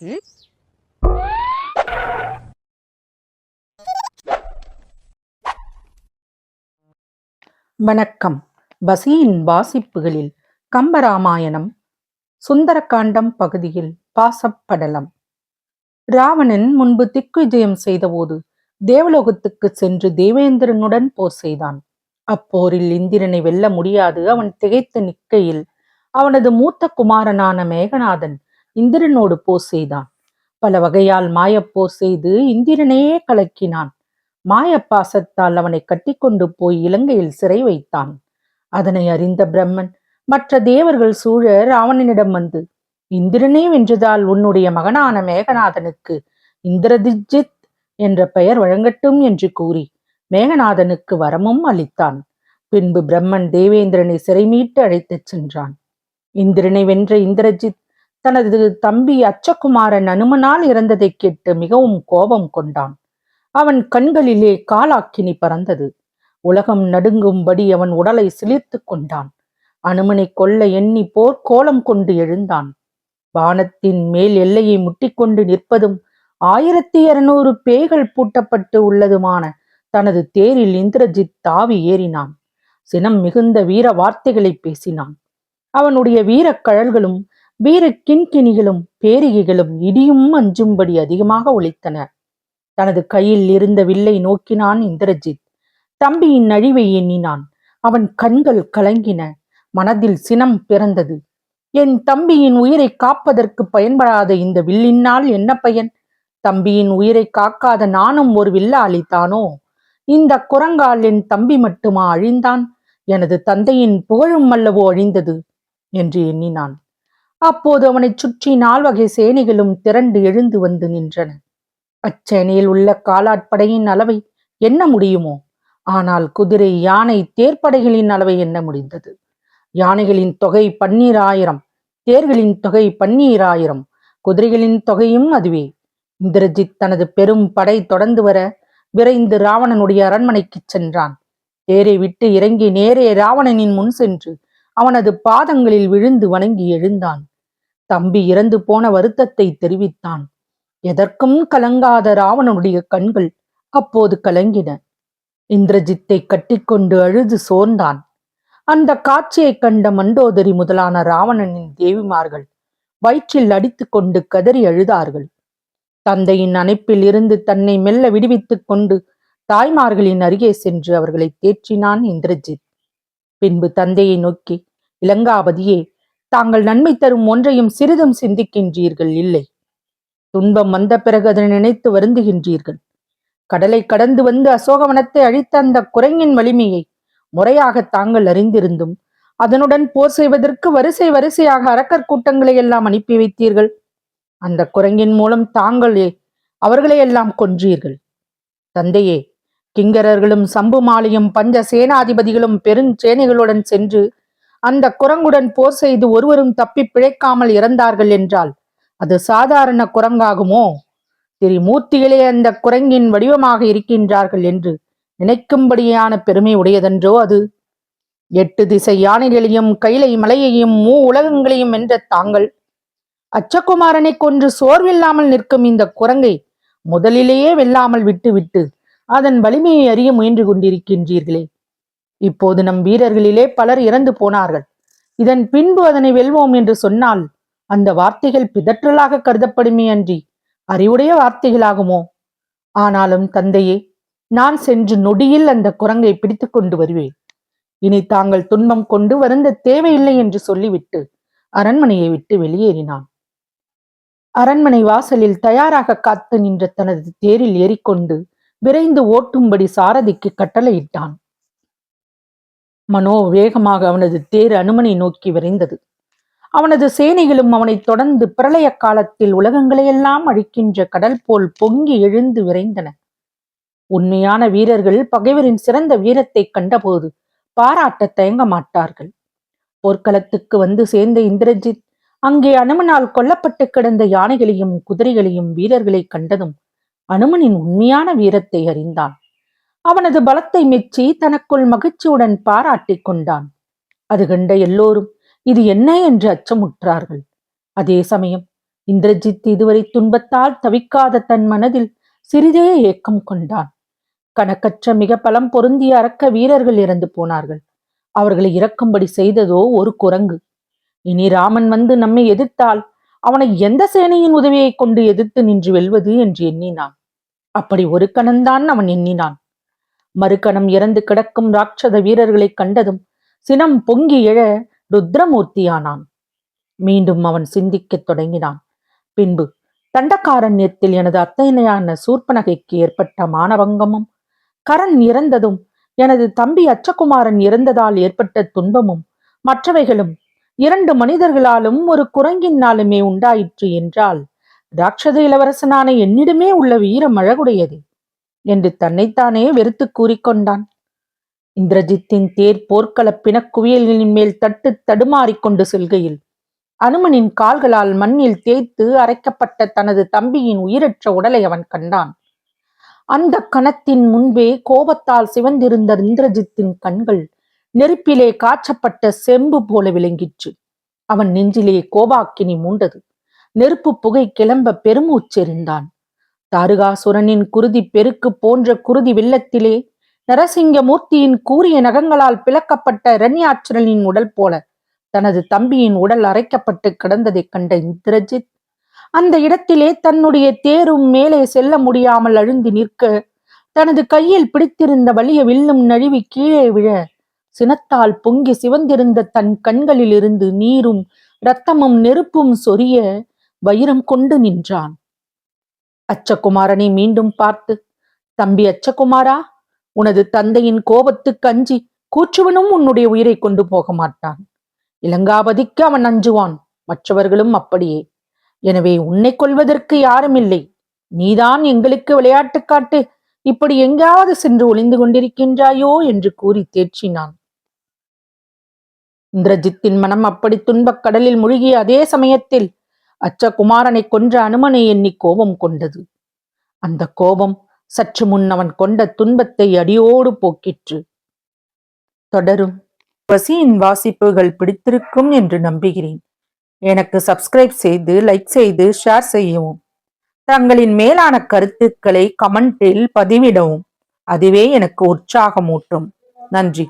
ம்? வணக்கம். பசியின் வாசிப்புகளில் கம்பராமாயணம் சுந்தரகாண்டம் பகுதியில் பாசப்படலம். ராவணன் முன்பு திக்விஜயம் செய்தபோது தேவலோகத்துக்கு சென்று தேவேந்திரனுடன் போர் செய்தான். அப்போரில் இந்திரனை வெல்ல முடியாது. அவன் திகைத்து நிற்கையில் அவனது மூத்த குமாரனான மேகநாதன் இந்திரனோடு போர் செய்தான். பல வகையால் மாயப்போர் செய்து இந்திரனையே கலக்கினான். மாயப்பாசத்தால் அவனை கட்டிக்கொண்டு போய் இலங்கையில் சிறை வைத்தான். அதனை அறிந்த பிரம்மன் மற்ற தேவர்கள் சூழ ராவணனிடம் வந்து இந்திரனே வென்றதால் உன்னுடைய மகனான மேகநாதனுக்கு இந்திரதிஜித் என்ற பெயர் வழங்கட்டும் என்று கூறி மேகநாதனுக்கு வரமும் அளித்தான். பின்பு பிரம்மன் தேவேந்திரனை சிறைமீட்டு அழைத்துச் சென்றான். இந்திரனை வென்ற இந்திரஜித் தனது தம்பி அச்சகுமாரன் அனுமனால் இறந்ததைக் கேட்டு மிகவும் கோபம் கொண்டான். அவன் கண்களிலே காலாக்கினி பறந்தது. உலகம் நடுங்கும்படி அவன் உடலை சிலிர்த்து கொண்டான். அனுமனை கொல்ல எண்ணி போர் கோலம் கொண்டு எழுந்தான். வானத்தின் மேல் எல்லையை முட்டிக்கொண்டு நிற்பதும் ஆயிரத்தி இருநூறு பேய்கள் பூட்டப்பட்டு உள்ளதுமான தனது தேரில் இந்திரஜித் தாவி ஏறினான். சினம் மிகுந்த வீர வார்த்தைகளை பேசினான். அவனுடைய வீரக் கழல்களும் வீர கிண்கிணிகளும் பேரிகைகளும் இடியும் அஞ்சும்படி அதிகமாக ஒழித்தன தனது கையில் இருந்த வில்லை நோக்கினான் இந்திரஜித். தம்பியின் அழிவை எண்ணினான். அவன் கண்கள் கலங்கின. மனதில் சினம் பிறந்தது. என் தம்பியின் உயிரை காப்பதற்கு பயன்படாத இந்த வில்லினால் என்ன பயன்? தம்பியின் உயிரை காக்காத நானும் ஒரு வில்லாளித்தானோ இந்த குரங்கால் என் தம்பி மட்டுமா அழிந்தான்? எனது தந்தையின் புகழும் அல்லவோ அழிந்தது? என்று எண்ணினான். அப்போது அவனைச் சுற்றி நால்வகை சேனைகளும் திரண்டு எழுந்து வந்து நின்றன. அச்சேனையில் உள்ள காலாட்படையின் அளவை என்ன முடியுமோ? ஆனால் குதிரை யானை தேர்ப்படைகளின் அளவை என்ன முடிந்தது? யானைகளின் தொகை பன்னீராயிரம் தேர்களின் தொகை பன்னீராயிரம் குதிரைகளின் தொகையும் அதுவே. இந்திரஜித் தனது பெரும் படை தொடர்ந்து வர விரைந்து ராவணனுடைய அரண்மனைக்குச் சென்றான். தேரை விட்டு இறங்கி நேரே ராவணனின் முன் சென்று அவனது பாதங்களில் விழுந்து வணங்கி எழுந்தான். தம்பி இறந்து போன வருத்தத்தை தெரிவித்தான். எதற்கும் கலங்காத ராவணனுடைய கண்கள் அப்போது கலங்கின. இந்திரஜித்தை கட்டிக்கொண்டு அழுது சோர்ந்தான். அந்த காட்சியைக் கண்ட மண்டோதரி முதலான ராவணனின் தேவிமார்கள் வயிற்றில் அடித்துக்கொண்டு கதறி அழுதார்கள். தந்தையின் அணைப்பில் இருந்து தன்னை மெல்ல விடுவித்துக் கொண்டு தாய்மார்களின் அருகே சென்று அவர்களை தேற்றினான் இந்திரஜித். பின்பு தந்தையை நோக்கி இலங்காபதியே தாங்கள் நன்மை தரும் ஒன்றையும் சிறிதும் சிந்திக்கின்றீர்கள் இல்லை. துன்பம் வந்த பிறகு அதனை நினைத்து வருந்துகின்றீர்கள். கடலை கடந்து வந்து அசோகவனத்தை அழித்த அந்த குரங்கின் வலிமையை முறையாக தாங்கள் அறிந்திருந்தும் அதனுடன் போர் செய்வதற்கு வரிசை வரிசையாக அரக்கர் கூட்டங்களை எல்லாம் அனுப்பி வைத்தீர்கள். அந்த குரங்கின் மூலம் தாங்களே அவர்களையெல்லாம் கொன்றீர்கள். தந்தையே கிங்கரர்களும் சம்புமாலியும் பஞ்ச சேனாதிபதிகளும் பெருஞ்சேனைகளுடன் சென்று அந்த குரங்குடன் போர் செய்து ஒருவரும் தப்பி பிழைக்காமல் இறந்தார்கள் என்றால் அது சாதாரண குரங்காகுமோ? திரிமூர்த்திகளே அந்த குரங்கின் வடிவமாக இருக்கின்றார்கள் என்று நினைக்கும்படியான பெருமை உடையதென்றோ அது? எட்டு திசை யானைகளையும் கைலை மலையையும் மூ உலகங்களையும் வென்ற தாங்கள். அச்சகுமாரனை கொன்று சோர்வில்லாமல் நிற்கும் இந்த குரங்கை முதலிலேயே வெல்லாமல் விட்டுவிட்டு அதன் வலிமையை அறிய முயன்று கொண்டிருக்கின்றீர்களே. இப்போது நம் வீரர்களிலே பலர் இறந்து போனார்கள். இதன் பின்பு அதனை வெல்வோம் என்று சொன்னால் அந்த வார்த்தைகள் பிதற்றலாக கருதப்படுமே அன்றி அறிவுடைய வார்த்தைகளாகுமோ? ஆனாலும் தந்தையே நான் சென்று நொடியில் அந்த குரங்கை பிடித்து கொண்டு வருவேன். இனி தாங்கள் துன்பம் கொண்டு வருந்த தேவையில்லை என்று சொல்லிவிட்டு அரண்மனையை விட்டு வெளியேறினான். அரண்மனை வாசலில் தயாராக காத்து நின்ற தனது தேரில் ஏறிக்கொண்டு விரைந்து ஓட்டும்படி சாரதிக்கு கட்டளையிட்டான். மனோ வேகமாக அவனது தேர் அனுமனை நோக்கி விரைந்தது. அவனது சேனைகளும் அவனைத் தொடர்ந்து பிரளய காலத்தில் உலகங்களையெல்லாம் அழிக்கின்ற கடல் போல் பொங்கி எழுந்து விரைந்தன. உண்மையான வீரர்கள் பகைவரின் சிறந்த வீரத்தை கண்டபோது பாராட்ட தயங்க மாட்டார்கள். போர்க்களத்துக்கு வந்து சேர்ந்த இந்திரஜித் அங்கே அனுமனால் கொல்லப்பட்டு கிடந்த யானைகளையும் குதிரைகளையும் வீரர்களை கண்டதும் அனுமனின் உண்மையான வீரத்தை அறிந்தான். அவனது பலத்தை மெச்சி தனக்குள் மகிழ்ச்சியுடன் பாராட்டிக் கொண்டான். அது கண்ட எல்லோரும் இது என்ன என்று அச்சமுற்றார்கள். அதே சமயம் இந்திரஜித் இதுவரை துன்பத்தால் தவிக்காத தன் மனதில் சிறிதே ஏக்கம் கொண்டான். கணக்கற்ற மிக பலம் பொருந்திய அரக்க வீரர்கள் இறந்து போனார்கள். அவர்களை இறக்கும்படி செய்ததோ ஒரு குரங்கு. இனி ராமன் வந்து நம்மை எதிர்த்தால் அவனை எந்த சேனையின் உதவியை கொண்டு எதிர்த்து நின்று வெல்வது என்று எண்ணினான். அப்படி ஒரு கணம்தான் அவன் எண்ணினான். மறுகணம் இறந்து கிடக்கும் ராட்சத வீரர்களைக் கண்டதும் சினம் பொங்கி எழ ருத்ரமூர்த்தியானான். மீண்டும் அவன் சிந்திக்கத் தொடங்கினான். பின்பு தண்டக்காரண்யத்தில் எனது அத்தையனையான சூர்பனகைக்கு ஏற்பட்ட மானபங்கமும் கரண் இறந்ததும் எனது தம்பி அச்சகுமாரன் இறந்ததால் ஏற்பட்ட துன்பமும் மற்றவைகளும் இரண்டு மனிதர்களாலும் ஒரு குரங்கினாலுமே உண்டாயிற்று என்றால் ராட்சத இளவரசனான என்னிடமே உள்ள வீரம் அழகுடையது என்று தன்னைத்தானே வெறுத்து கூறிக்கொண்டான் இந்திரஜித்தின் தேர் போர்க்கள பிணக்குவியலின் மேல் தட்டு தடுமாறிக்கொண்டு செல்கையில் அனுமனின் கால்களால் மண்ணில் தேய்த்து அரைக்கப்பட்ட தனது தம்பியின் உயிரற்ற உடலை அவன் கண்டான். அந்த கணத்தின் முன்பே கோபத்தால் சிவந்திருந்த இந்திரஜித்தின் கண்கள் நெருப்பிலே காய்ச்சப்பட்ட செம்பு போல விளங்கிற்று. அவன் நெஞ்சிலே கோபாக்கினி மூண்டது. நெருப்பு புகை கிளம்ப பெருமூச்செறிந்தான் தாருகாசுரனின் குருதி பெருக்கு போன்ற குருதி வெள்ளத்திலே நரசிங்கமூர்த்தியின் கூரிய நகங்களால் பிளக்கப்பட்ட ரண்யாச்சுரனின் உடல் போல தனது தம்பியின் உடல் அரைக்கப்பட்டு கிடந்ததைக் கண்ட இந்திரஜித் அந்த இடத்திலே தன்னுடைய தேரும் மேலே செல்ல முடியாமல் அழுந்தி நிற்க தனது கையில் பிடித்திருந்த வலிய வில்லும் நழுவி கீழே விழ சினத்தால் பொங்கி சிவந்திருந்த தன் கண்களிலிருந்து நீரும் இரத்தமும் நெருப்பும் சொரிய வைரம் கொண்டு நின்றான். அச்சகுமாரனை மீண்டும் பார்த்து தம்பி அச்சகுமாரா உனது தந்தையின் கோபத்துக்கு அஞ்சி கூற்றுவனும் உன்னுடைய உயிரை கொண்டு போக மாட்டான். இலங்காபதிக்கு அவன் அஞ்சுவான் மற்றவர்களும் அப்படியே. எனவே உன்னை கொள்வதற்கு யாரும் இல்லை நீதான் எங்களுக்கு விளையாட்டு காட்டு. இப்படி எங்காவது சென்று ஒளிந்து கொண்டிருக்கின்றாயோ? என்று கூறி தேற்றினான். இந்திரஜித்தின் மனம் அப்படி துன்பக் கடலில் முழுகிய அதே சமயத்தில் அச்சகுமாரனை கொன்ற அனுமனை எண்ணி கோபம் கொண்டது. அந்த கோபம் சற்று முன் அவன் கொண்ட துன்பத்தை அடியோடு போக்கிற்று. தொடரும். பசியின் வாசிப்புகள் பிடித்திருக்கும் என்று நம்புகிறேன். எனக்கு சப்ஸ்கிரைப் செய்து லைக் செய்து ஷேர் செய்யவும். தங்களின் மேலான கருத்துக்களை கமெண்டில் பதிவிடவும். அதுவே எனக்கு உற்சாகமூட்டும். நன்றி.